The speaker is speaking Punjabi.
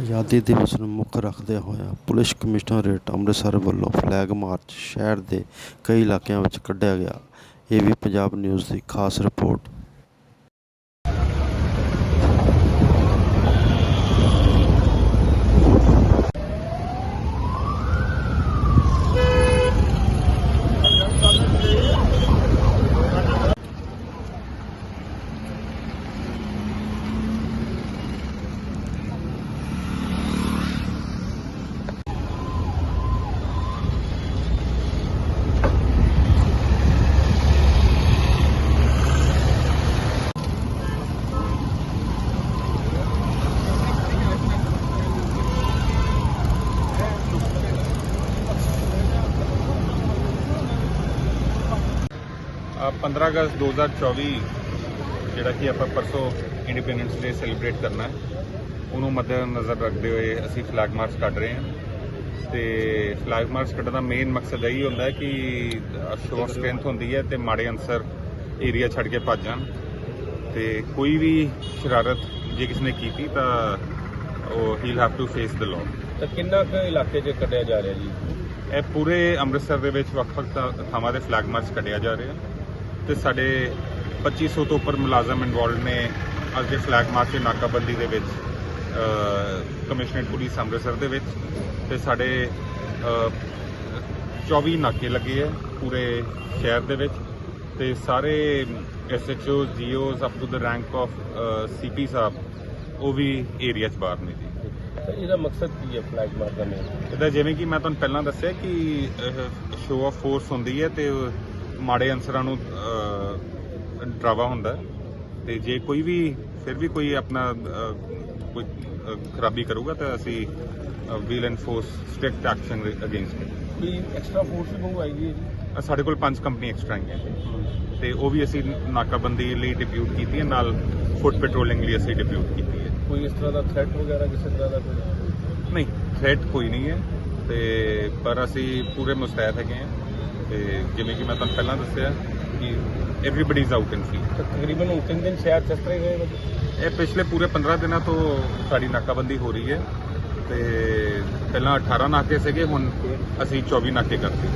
ਆਜ਼ਾਦੀ ਦਿਵਸ ਨੂੰ ਮੁੱਖ ਰੱਖਦਿਆਂ ਹੋਇਆ ਪੁਲਿਸ ਕਮਿਸ਼ਨਰੇਟ ਅੰਮ੍ਰਿਤਸਰ ਵੱਲੋਂ ਫਲੈਗ ਮਾਰਚ ਸ਼ਹਿਰ ਦੇ ਕਈ ਇਲਾਕਿਆਂ ਵਿੱਚ ਕੱਢਿਆ ਗਿਆ। ਇਹ ਵੀ ਪੰਜਾਬ ਨਿਊਜ਼ ਦੀ ਖਾਸ ਰਿਪੋਰਟ। 15 ਅਗਸਤ 2024 ਜਿਹੜਾ ਕਿ ਆਪਾਂ ਪਰਸੋਂ ਇੰਡੀਪੈਂਡੈਂਸ ਡੇ ਸੈਲੀਬ੍ਰੇਟ ਕਰਨਾ ਹੈ ਉਹਨੂੰ ਮੱਦੇਨਜ਼ਰ ਰੱਖਦੇ ਹੋਏ ਅਸੀਂ ਫਲੈਗ ਮਾਰਚ ਕੱਢ ਰਹੇ ਹਾਂ। ਤੇ ਫਲੈਗ ਮਾਰਚ ਕੱਢਣ ਦਾ ਮੇਨ ਮਕਸਦ ਇਹੀ ਹੁੰਦਾ ਹੈ ਕਿ ਸ਼ੋਅ ਸਟਰੈਂਥ ਹੁੰਦੀ ਹੈ ਤੇ ਮਾੜੇ ਅਨਸਰ ਏਰੀਆ ਛੱਡ ਕੇ ਭੱਜ ਜਾਣ। ਤੇ ਕੋਈ ਵੀ ਸ਼ਰਾਰਤ ਜੇ ਕਿਸ ਨੇ ਕੀਤੀ ਤਾਂ ਉਹ he have to face the law ਤਾਂ ਕਿੰਨਾ ਕੁ ਇਲਾਕੇ 'ਚ ਕੱਢਿਆ ਜਾ ਰਿਹਾ ਜੀ? ਇਹ ਪੂਰੇ ਅੰਮ੍ਰਿਤਸਰ ਦੇ ਵਿੱਚ ਵੱਖ-ਵੱਖ ਥਾਵਾਂ ਤੇ ਫਲੈਗ ਮਾਰਚ ਕੱਢਿਆ ਜਾ ਰਿਹਾ। ਤੇ ਸਾਡੇ 2500 ਤੋਂ ਉੱਪਰ ਮੁਲਾਜ਼ਮ ਇਨਵੋਲਡ ਨੇ ਅੱਜ ਦੇ ਫਲੈਗ ਮਾਰਚ ਦੀ ਨਾਕਾਬੰਦੀ ਦੇ ਵਿੱਚ ਕਮਿਸ਼ਨਰੇਟ ਪੁਲਿਸ ਅੰਮ੍ਰਿਤਸਰ ਦੇ ਵਿੱਚ ਤੇ ਸਾਡੇ ਅ, 24 ਨਾਕੇ ਲੱਗੇ ਆ ਪੂਰੇ ਸ਼ਹਿਰ ਦੇ ਵਿੱਚ ਤੇ ਸਾਰੇ SHO GOs up to the rank of CP ਸਾਹਿਬ ਉਹ ਵੀ ਏਰੀਆ 'ਚ ਬਾਹਰ ਨੇ ਜੀ। ਤਾਂ ਇਹਦਾ ਮਕਸਦ ਕੀ ਹੈ ਫਲੈਗ ਮਾਰਚ ਦਾ ਮੇਨ ਇਹਦਾ ਜਿਵੇਂ ਕਿ ਮੈਂ ਤੁਹਾਨੂੰ ਪਹਿਲਾਂ ਦੱਸਿਆ ਕਿ ਸ਼ੋਅ ਆਫ ਫੋਰਸ ਹੁੰਦੀ ਹੈ ਤੇ ਮਾੜੇ ਅਨਸਰਾਂ ਨੂੰ ਡਰਾਵਾ ਹੁੰਦਾ ਹੈ। ਤੇ ਜੇ ਕੋਈ ਵੀ ਫਿਰ ਵੀ ਕੋਈ ਆਪਣਾ ਕੋਈ ਖਰਾਬੀ ਕਰੂਗਾ ਤਾਂ ਅਸੀਂ will enforce strict action against Ki extra force ਵੀ ਮੰਗਵਾਈ ਹੈ ਜੀ? ਸਾਡੇ ਕੋਲ ਪੰਜ ਕੰਪਨੀ ਐਕਸਟਰਾ ਆਈਆਂ ਤੇ ਉਹ ਵੀ ਅਸੀਂ ਨਾਕਾਬੰਦੀ ਲਈ ਡਿਪਿਊਟ ਕੀਤੀ ਹੈ ਨਾਲ ਫੁੱਟ ਪੈਟਰੋਲਿੰਗ ਲਈ ਅਸੀਂ ਡਿਪਿਊਟ ਕੀਤੀ ਹੈ। ਕੋਈ ਇਸ ਤਰ੍ਹਾਂ ਦਾ ਥ੍ਰੈਟ ਵਗੈਰਾ ਕਿਸੇ ਤਰ੍ਹਾਂ ਦਾ ਕੋਈ? ਨਹੀਂ ਥ੍ਰੈਟ ਕੋਈ ਨਹੀਂ ਹੈ। ਤੇ ਪਰ ਅਸੀਂ ਪੂਰੇ ਮੁਸਤੈਦ ਹੈਗੇ ਹਾਂ। ਤੇ ਜਿਵੇਂ ਕਿ ਮੈਂ ਤੁਹਾਨੂੰ ਪਹਿਲਾਂ ਦੱਸਿਆ ਕਿ everybody is out in field ਤਕਰੀਬਨ ਹੁਣ ਤਿੰਨ ਦਿਨ ਸ਼ਹਿਰ ਚ ਇਸ ਤਰ੍ਹਾਂ ਹੀ ਰਹੇ ਨੇ। ਇਹ ਪਿਛਲੇ ਪੂਰੇ 15 ਦਿਨਾਂ ਤੋਂ ਸਾਡੀ ਨਾਕਾਬੰਦੀ ਹੋ ਰਹੀ ਹੈ। ਤੇ ਪਹਿਲਾਂ 18 ਨਾਕੇ ਸੀਗੇ ਹੁਣ ਅਸੀਂ 24 ਨਾਕੇ ਕਰਤੇ